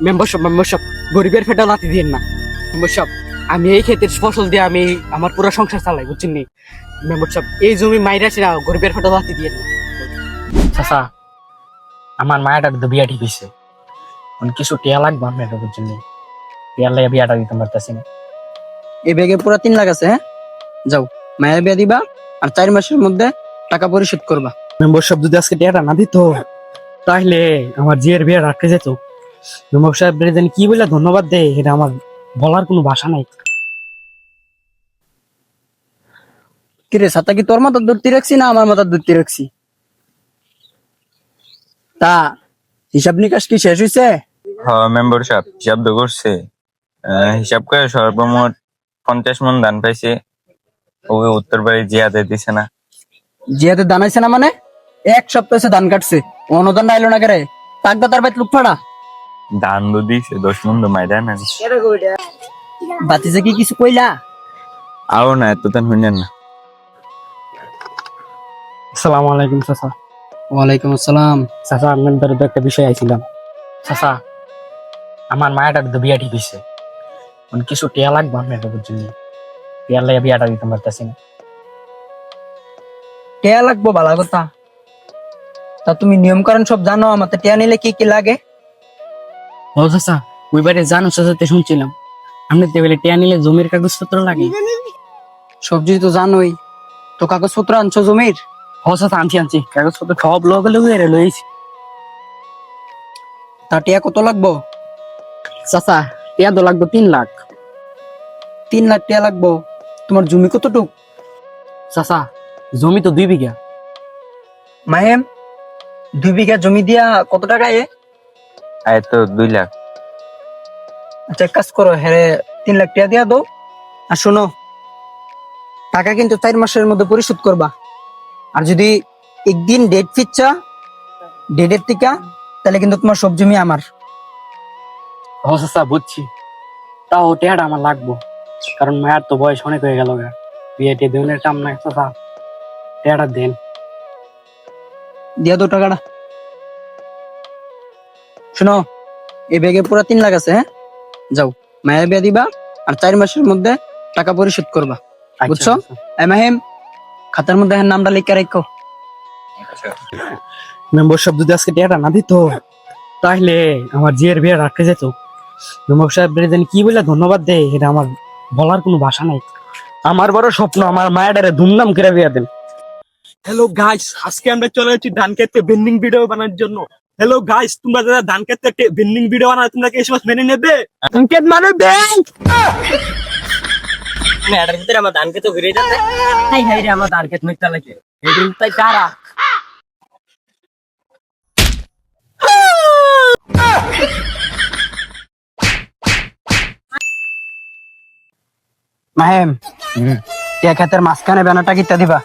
Membership membership গরিবের ফেটা লাতি দিয়েন না। মেম্বারশিপ আমি এই ক্ষেতের ফসল দিয়ে আমি আমার পুরো সংসার চালাই বুঝছেন নি? মেম্বারশিপ এই জমি মাইরা ছিল গরিবের ফেটা লাতি দিয়েন না। চাচা আমার মায়াটা তো বিয়া ঠিক হয়েছে কিছু টিয়া লাগবে আপনার বুঝছেন নি? টিয়ার লাগে বিয়াটা দিতে পারতেছি না। এই ব্যাগে পুরো তিন লাখ আছে হ্যাঁ? যাও মায়ের বিয়া দিবা আর চার মাসের মধ্যে টাকা পরিশোধ করবা। মেম্বারশিপ যদি আজকে টিয়াটা না দিত তাহলে আমার জিয়ের বিয়ে রাখতে যেত। মেম্বার সাহেব জানি কি বলে? ধন্যবাদ দেয় এটা আমার বলার কোনো ভাষা নাই। কিরে সাতা কি তোর মাথার দূরতি রাখছি না আমার মাথার দূরতি রাখছি? তা হিসাব নিকাশ কি শেষ হয়েছে হ্যাঁ মেম্বার সাহেব হিসাব তো করছে। আহ, হিসাব করে সর্বমোট পঞ্চাশ মন ধান পাইছে। ওকে উত্তর বাড়ি জিয়াতে দিছে না। জিয়াতে দানাইছে না মানে? এক সপ্তাহ ধান কাটছে। অনুদান আইলো না করে? তাকদা তার বাইত লুক ফাড়া ধান তো দিছে দশ মন তো মাইরা না বাতিজে কি কিছু কইলা? আও না এত তান না। আসসালামু আলাইকুম চাচা। ওয়ালাইকুম আসসালাম। চাচা আপনার একটা বিষয় আইছিলাম। চাচা আমার মায়াটার তো বিয়া ঠিক হয়েছে কিছু টিয়া লাগবে আপনার বুঝছেন টিয়ার লাগে বিয়াটা দিতে পারতেছি না। টেয়া লাগবো ভালো কথা। তা তুমি নিয়ম কারণ সব জানো আমাতে টিয়া নিলে কি কি লাগে? ও চাচা ওই বাড়ি জানো চাচাতে শুনছিলাম। আপনি টেবিলে টিয়া নিলে জমির কাগজপত্র লাগে। সবজি তো জানোই। তো কাগজপত্র আনছো জমির? ও চাচা আনছি আনছি। কাগজপত্র সব লগে লগে লইছি তা টেয়া কত লাগবো? চাচা টিয়া তো লাগবে তিন লাখ। তিন লাখ টেয়া লাগবো? তোমার জমি কতটুক? চাচা জমি তো দুই বিঘা। মাহেম দুই বিঘা জমি দিয়া কত টাকা এ? আয় তো দুই লাখ। আচ্ছা এক কাজ করো হ্যাঁ তিন লাখ টাকা দিয়া দাও। আর শোনো টাকা কিন্তু চার মাসের মধ্যে পরিশোধ করবা। আর যদি একদিন ডেট ফিরছা ডেটের টিকা তাহলে কিন্তু তোমার সব জমি আমার। ও চাচা বুঝছি। তাও টিয়াটা আমার লাগবো। কারণ মায়ের তো বয়স অনেক হয়ে গেল গা। বিয়ে টিয়ে দেওয়ার কাম নাই চাচা টিয়াটা দেন। দিয়া দাও টাকাটা। শোনো এই ব্যাগে পুরো তিন লাখ আছে হ্যাঁ? যাও মায়ের বিয়া দিবা আর চার মাসের মধ্যে টাকা পরিশোধ করবা আচ্ছা, বুঝছ? এই মাহিম খাতার মধ্যে হ্যাঁ নামটা লিখে রাখো। মেম্বার সাহেব যদি আজকে টিয়াটা না দিত তাহলে আমার জিয়ের বিয়ে রাখতে যেত। মেম্বার সাহেব জানি কি বলে ধন্যবাদ দেয় এটা আমার বলার কোনো ভাষা নাই। আমার বড় স্বপ্ন আমার মায়ের ধুমধাম করে বিয়ে দেন। হ্যালো গাইস আজকে আমরা চলে যাচ্ছি ধান খেতে বেন্ডিং ভিডিও বানানোর জন্য। হ্যালো গাইস তোমরা যারা ধান খেতে বেন্ডিং ভিডিও বানাও তোমরা কি এসব মেনে নেবে? অঙ্কেত মানে ব্যাংক এটার ভিতরে আমার ধান খেতে ঘুরে যাচ্ছে হাই হাই রে আমার ধান খেতে মিথ্যা লাগে এদিন তাই তারা মাহেম হুম। টিয়া খেতের মাঝখানে ব্যানারটা কিতা দিবা।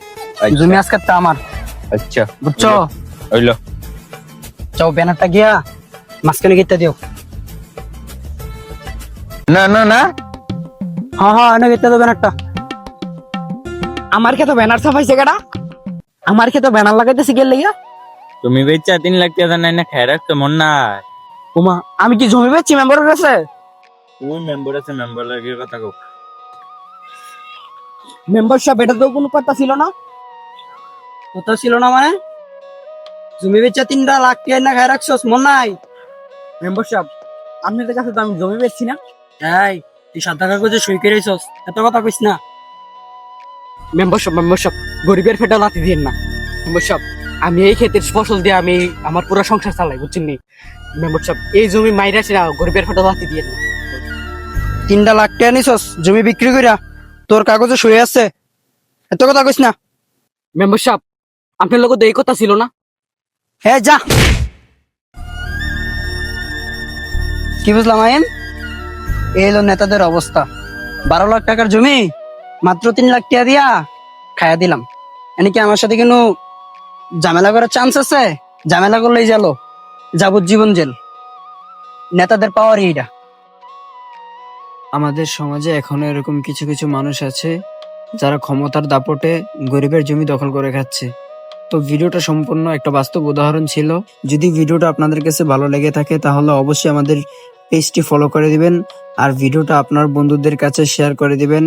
জমি আজকে তা আমার। আচ্ছা। বুঝছ? হইল। চাও ব্যানারটা গিয়া মাঝখানে কিতা দিও। না না না। হ্যাঁ হ্যাঁ এনে কিতা দিও ব্যানারটা। আমার খেতে ব্যানার ছাপাইছে কেডা? আমার খেতে ব্যানার লাগাইতেছে গেল লাগিয়া তুমি বেচা তিন লাখ টাকা নাই না খাই রাখতো মন নাই। ওমা আমি কি জমি বেচছি মেম্বারের কাছে? ওই মেম্বার আছে মেম্বার লাগে কথা কও। মেম্বারশিপ এটা তো কোনো কথা ছিল না। কত ছিল না মানে? জমি বেচা তিনটা লাখ টাকা না খাই রাখছস? মন নাই? মেম্বারশিপ আপনাদের কাছে তো আমি জমি বেচছি না। এই তুই সাদা কাগজে সই করে আইছস? এত কথা কইস না। মেম্বারশিপ মেম্বারশিপ গরিবের ফেটা লাতি দিয়েন না। মেম্বারশিপ আমি এই ক্ষেতের ফসল দিয়ে আমি আমার পুরো সংসার চালাই বুঝছেন নি? মেম্বারশিপ এই জমি মাইরা ছিল গরিবের ফেটা লাতি দিয়েন না। তিনটা লাখ টাকা নিছস জমি বিক্রি কইরা? তোর কাগজে সই আছে? এত কথা কইস না। মেম্বারশিপ আপনার লোক তো এই কথা ছিল না? হ্যাঁ যা। কি বুঝলাম, আইন? এই নেতাদের অবস্থা। বারো লাখ টাকার জমি, মাত্র তিন লাখ টাকা দিয়া খায়া দিলাম। এনে কি আমার সাথে কোনো ঝামেলা করার চান্স আছে? ঝামেলা করলেই জালো যাবজ্জীবন জেল। নেতাদের পাওয়ার এইটা আমাদের সমাজে এখনও এরকম কিছু কিছু মানুষ আছে, যারা ক্ষমতার দাপটে গরিবের জমি দখল করে খাচ্ছে। তো ভিডিওটা সম্পূর্ণ একটা বাস্তব উদাহরণ ছিল। যদি ভিডিওটা আপনাদের কাছে ভালো লেগে থাকে, তাহলে অবশ্যই আমাদের পেজটি ফলো করে দিবেন, আর ভিডিওটা আপনার বন্ধুদের কাছে শেয়ার করে দিবেন।